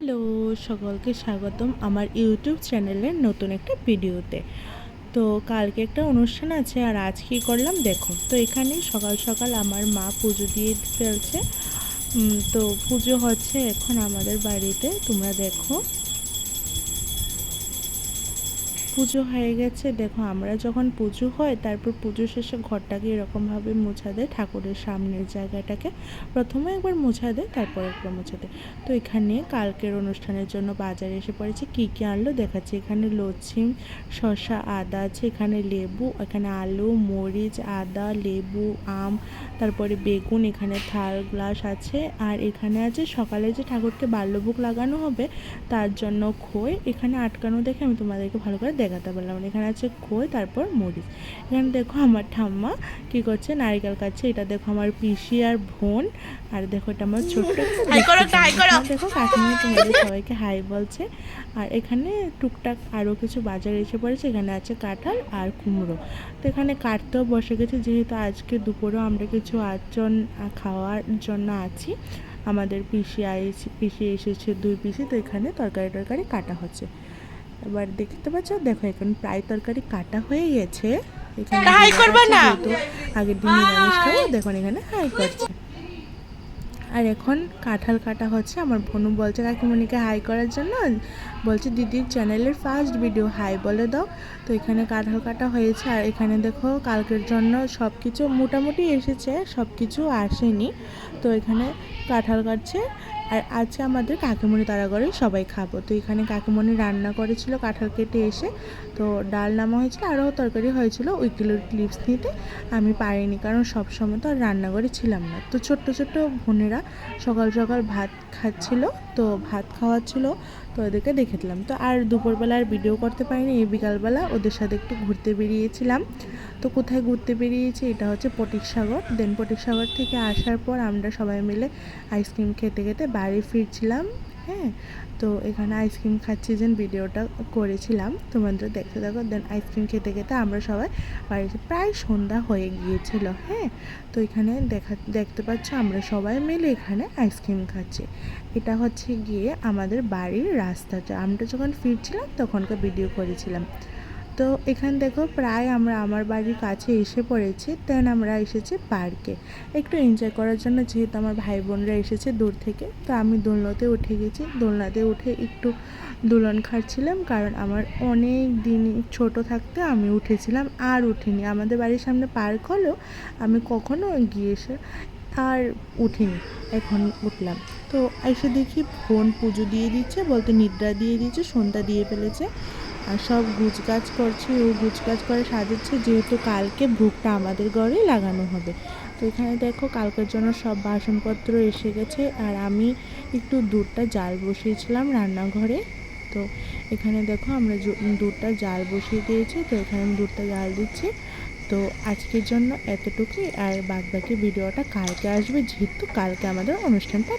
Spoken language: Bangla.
হ্যালো, সকলকে স্বাগতম আমার ইউটিউব চ্যানেলের নতুন একটা ভিডিওতে। তো কালকে একটা অনুষ্ঠান আছে আর আজ কী করলাম দেখো। তো এখানে সকাল সকাল আমার মা পুজো দিয়ে ফেলছে। তো পুজো হচ্ছে এখন আমাদের বাড়িতে। তোমরা দেখো। পুজো হয়ে গেছে। দেখো, আমরা যখন পুজো হয়, তারপর পুজো শেষে ঘরটাকে এরকমভাবে মোছা দেয় ঠাকুরের সামনের জায়গাটাকে। প্রথমে একবার মোছা দেয়, তারপর একবার মোছা দেয়। তো এখানে কালকের অনুষ্ঠানের জন্য বাজারে এসে পড়েছে। কী কী আনলো? দেখাচ্ছে। এখানে লচ্ছিম শসা, আদা আছে, এখানে লেবু, এখানে আলু, মরিচ, আদা, লেবু, আম, তারপরে বেগুন, এখানে থাল গ্লাস আছে। আর এখানে আছে, সকালে যে ঠাকুরকে বাল্যভোগ লাগানো হবে, তার জন্য খই। এখানে আটকানো দেখে আমি তোমাদেরকে ভালো করে দেখাতে পারলাম না। এখানে আছে খই তারপর মরিচ। এখানে দেখো আমার ঠাম্মা কি করছে? নারিকেল কাটছে। এটা দেখো আমার পিসি আর বোন। আর দেখো এটা আমার ছোট্ট দেখো কাকিমা তোমাদের সবাইকে হাই বলছে। আর এখানে টুকটাক আরও কিছু বাজার এসে পড়েছে। এখানে আছে কাঁঠাল আর কুমড়ো। তো এখানে কাটতেও বসে গেছে। যেহেতু আজকে দুপুরেও আমরা কিছু আটজন খাওয়ার জন্য আছি। আমাদের পিসি আইসি পিসি এসেছে দুই পিসি। তো এখানে তরকারি টরকারি কাটা হচ্ছে। এবার দেখতে পাচ্ছ দেখো এখন প্রায় তরকারি কাটা হয়ে গেছে। এখানে হাই করবে না। আগের দিন নিরামিষ খাব দেখুন এখানে হাই করছে। আর এখন কাঁঠাল কাটা হচ্ছে আমার ভনু বলছে কাকিমণিকে হাই করার জন্য বলছে দিদির চ্যানেলের ফার্স্ট ভিডিও হাই বলে দাও। তো এখানে কাঁঠাল কাটা হয়েছে আর এখানে দেখো কালকের জন্য সব কিছু মোটামুটি এসেছে সব কিছু আসেনি। তো এখানে কাঁঠাল কাটছে আর আজকে আমাদের কাকিমণি তারাগড়ে সবাই খাব। তো এখানে কাকিমণি রান্না করেছিল কাঁঠাল কেটে এসে। তো ডাল নামা হয়েছিল, আরও তরকারি হয়েছিল, ওই কিলোর ক্লিপস নিতে আমি পারিনি, কারণ সব সময় তো আর রান্নাঘরে ছিলাম না। তো ছোট্ট ছোট্ট বোনেরা সকাল সকাল ভাত খাচ্ছিল, তো ভাত খাওয়াচ্ছিল তো ওদেরকে দেখে দিলাম। তো আর দুপুরবেলা আর ভিডিও করতে পারিনি, এই বিকালবেলা ওদের সাথে একটু ঘুরতে বেরিয়েছিলাম। তো কোথায় ঘুরতে বেরিয়েছি, এটা হচ্ছে পটিক সাগর। দেন পটিক সাগর থেকে আসার পর আমরা সবাই মিলে আইসক্রিম খেতে খেতে বাড়ি ফিরছিলাম। হ্যাঁ তো এখানে আইসক্রিম খাচ্ছি যেন ভিডিওটা করেছিলাম। তোমাদের দেখতে থাকো দেন আইসক্রিম খেতে খেতে আমরা সবাই বাড়িতে প্রায় সন্ধ্যা হয়ে গিয়েছিল হ্যাঁ। তো এখানে দেখা, দেখতে পাচ্ছ আমরা সবাই মিলে এখানে আইসক্রিম খাচ্ছি। এটা হচ্ছে গিয়ে আমাদের বাড়ির রাস্তাটা। আমরা যখন ফিরছিলাম, তখনকার ভিডিও করেছিলাম। তো এখান দেখো প্রায় আমরা আমার বাড়ির কাছে এসে পড়েছি দেন আমরা এসেছি পার্কে একটু এনজয় করার জন্য যেহেতু আমার ভাই বোনরা এসেছে দূর থেকে, তো আমি দোলনাতে উঠে গেছি। দোলনাতে উঠে একটু দোলন খাচ্ছিলাম কারণ আমার অনেক দিন ছোট থাকতে আমি উঠেছিলাম, আর উঠিনি। আমাদের বাড়ির সামনে পার্ক হলেও আমি কখনো গিয়ে এসে আর উঠিনি, এখন উঠলাম। তো এসে দেখি বোন পুজো দিয়ে দিচ্ছে, বলতে নিদ্রা দিয়ে দিচ্ছে সন্ধ্যা দিয়ে ফেলেছে। আর সব গুছগাছ করছে, ও গুছগাছ করে সাজাচ্ছে, যেহেতু কালকে ভোগটা আমাদের ঘরেই লাগানো হবে। তো এখানে দেখো কালকের জন্য সব বাসনপত্র এসে গেছে, আর আমি একটু দুধটা জাল বসিয়েছিলাম রান্নাঘরে। তো এখানে দেখো আমরা দুধটা জাল বসিয়ে দিয়েছি, তো এখানে আমি দুধটা জাল দিচ্ছি। তো আজকের জন্য এতটুকুই, আর বাদ বাকি ভিডিওটা কালকে আসবে, যেহেতু কালকে আমাদের অনুষ্ঠানটা